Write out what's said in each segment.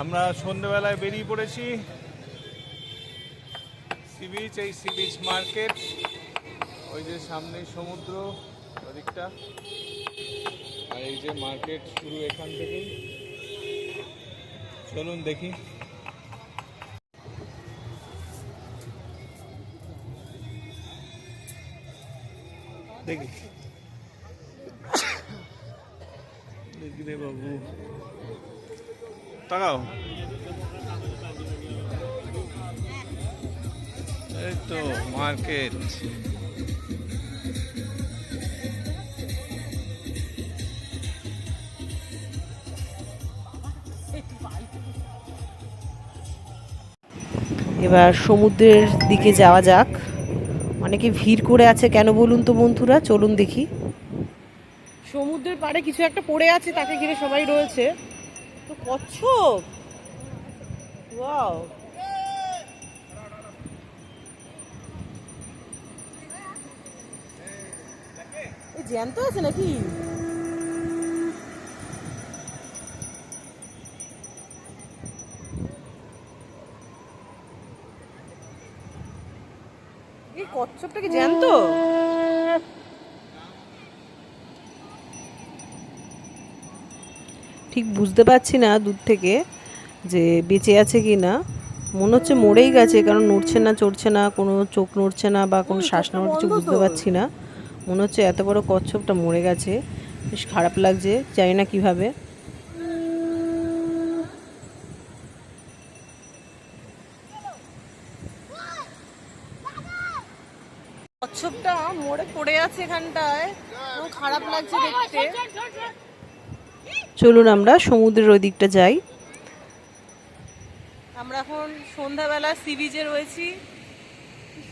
আমরা সন্ধ্যেবেলায় বেরিয়ে পড়েছি। সি বিচ এই সি বিচ মার্কেট ওই যে সামনে সমুদ্র, ওদিকটা। আর এই যে মার্কেট শুরু এখান থেকেই। চলুন দেখি। দেখি দেখি রে বাবু। তাকাও। এই তো মার্কেট। এবার সমুদ্রের দিকে যাওয়া যাক। অনেকে ভিড় করে আছে কেন বলুন তো বন্ধুরা? চলুন দেখি। সমুদ্রের পাড়ে কিছু একটা পড়ে আছে, তাকে ঘিরে সবাই রয়েছে। তো কচ্ছপ? ওয়াও। জ্যান্ত আছে নাকি? এই কচ্ছপটা কি জ্যান্ত? ঠিক বুঝতে পারছি না দূর থেকে যে বেঁচে আছে কি না। মনে হচ্ছে মরেই গেছে, কারণ নড়ছে না, চড়ছে না, কোনো চোখ নড়ছে না বা কোনো শ্বাস নেওয়ার কিছু বুঝতে পারছি না। মনে হচ্ছে এত বড় কচ্ছপটা মরে গেছে, বেশ খারাপ লাগছে, জানি না কীভাবে। কচ্ছপটা মরে পড়ে আছে এখানটায়। খারাপ লাগছে দেখতে। চলুন আমরা সমুদ্রের ওই দিকটা যাই। আমরা এখন সন্ধ্যাবেলা সি বিচে রয়েছি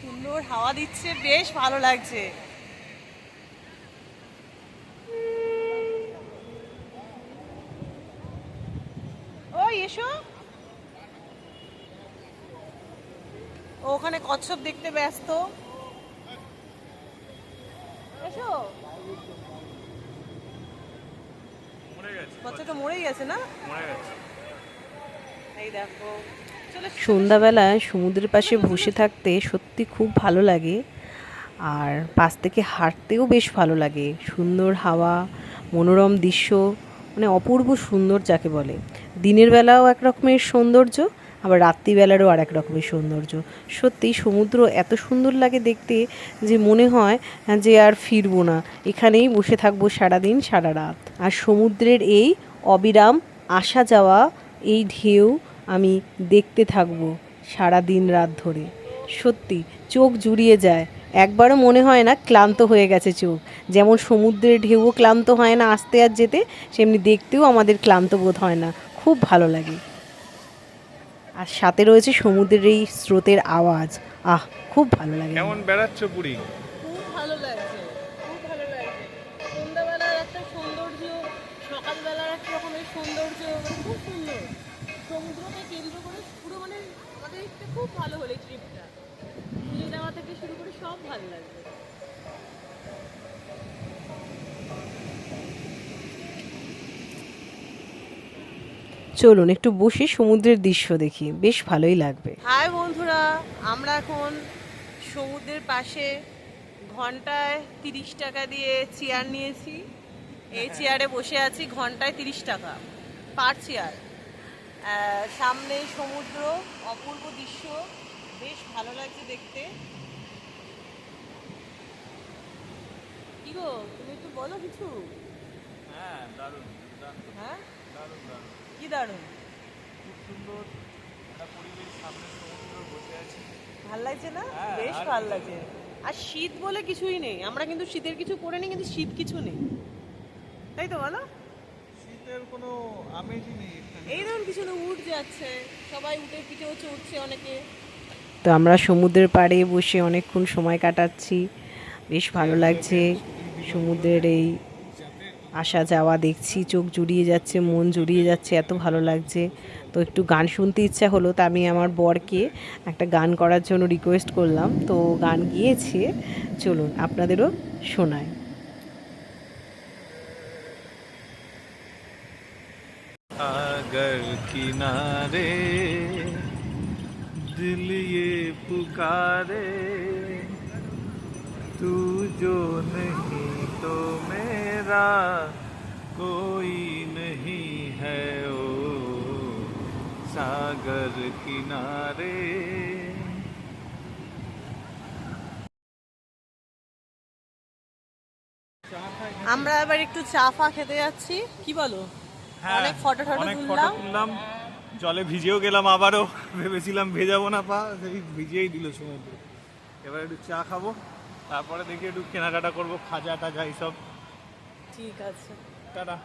সুন্দর হাওয়া দিচ্ছে, বেশ ভালো লাগছে। এসো। ওখানে কচ্ছপ দেখতে ব্যস্ত। এসো। মরে গেছে। কচ্ছপটা মরেই গেছে না? এই দেখো। সন্ধ্যাবেলায় সমুদ্রের পাশে বসে থাকতে সত্যি খুব ভালো লাগে আর পাশ থেকে হাঁটতেও বেশ ভালো লাগে। সুন্দর হাওয়া মনোরম দৃশ্য মানে অপূর্ব সুন্দর যাকে বলে। দিনের বেলাও এক রকমের সৌন্দর্য আবার রাত্রিবেলারও আর এক রকমের সৌন্দর্য। সত্যি সমুদ্র এত সুন্দর লাগে দেখতে যে মনে হয় যে আর ফিরবো না। এখানেই বসে থাকব সারাদিন, সারা রাত। আর সমুদ্রের এই অবিরাম আসা যাওয়া, এই ঢেউ আমি দেখতে থাকব সারা দিন রাত ধরে। সত্যি চোখ জুড়িয়ে যায়। একবারও মনে হয় না ক্লান্ত হয়ে গেছে চোখ। যেমন সমুদ্রের ঢেউও ক্লান্ত হয় না আসতে আর যেতে, সেমনি দেখতেও আমাদের ক্লান্ত বোধ হয় না। খুব ভালো লাগে। আর সাথে রয়েছে সমুদ্রের এই স্রোতের আওয়াজ। আহ খুব ভালো লাগে। কেমন বেড়াচ্ছ পুরী? খুব ভালো লাগছে খুব ভালো লাগছে। সন্ধ্যাবেলার একটা সৌন্দর্য সকালবেলার একটা রকমের সৌন্দর্য মানে খুব সুন্দর। সমুদ্রকে কেন্দ্র করে পুরো মানে আমাদের খুব ভালো হলো এই ট্রিপটা নিয়ে যাওয়া থেকে শুরু করে সব ভালো লাগছে। চলুন একটু বসে সমুদ্রের দৃশ্য দেখি বেশ ভালোই লাগবে। হাই বন্ধুরা আমরা এখন সমুদ্রের পাশে ঘন্টায় তিরিশ টাকা দিয়ে চেয়ার নিয়েছি। এই চেয়ারে বসে আছি ঘন্টায় তিরিশ টাকা পার চেয়ার। সামনে সমুদ্র অপূর্ব দৃশ্য বেশ ভালো লাগছে দেখতে। কি গো তুমি একটু বলো কিছু। হ্যাঁ দারুণ হ্যাঁ? দারুণ দারুণ। কি দারুণ। খুব সুন্দর। একটা পরিবেশ সামনে সমুদ্র বসে আছি। ভালো লাগছে না? হ্যাঁ, বেশ ভালো লাগছে। আর শীত বলে কিছুই নেই। আমরা কিন্তু শীতের কিছু পরে নি কিন্তু শীত কিছু নেই। তাই তো বলো? শীতের কোনো আমেজই নেই এই ধরুন কিছু না উঠ যাচ্ছে। সবাই উঠে পিঠেও চড়ছে অনেকে। তো আমরা সমুদ্রের পাড়ে বসে অনেকক্ষণ সময় কাটাচ্ছি। বেশ ভালো লাগছে সমুদ্রের এই আসা যাওয়া দেখছি চোখ জুড়িয়ে যাচ্ছে মন জুড়িয়ে যাচ্ছে এত ভালো লাগছে তো একটু গান শুনতে ইচ্ছা হলো তা আমি আমার বরকে একটা গান করার জন্য রিকোয়েস্ট করলাম তো গান গিয়েছে চলুন আপনাদেরও শোনায় सागर किनारे दिल ये पुकारे तू जो नहीं तो मेरा कोई नहीं है ओ सागर किनारे আমরা এবার একটু চা ফা খেতে যাচ্ছি কি বলো অনেক photo টটো হ্যাঁ, অনেক তুললাম। ফটো তুললাম জলে ভিজেও গেলাম আবারও ভেবেছিলাম ভেজাবো না পা সেই ভিজিয়েই দিল সমুদ্র এবার একটু চা খাবো তারপরে দেখি একটু কেনাকাটা করব খাজা টাজা এইসব। ঠিক আছে। টাটা।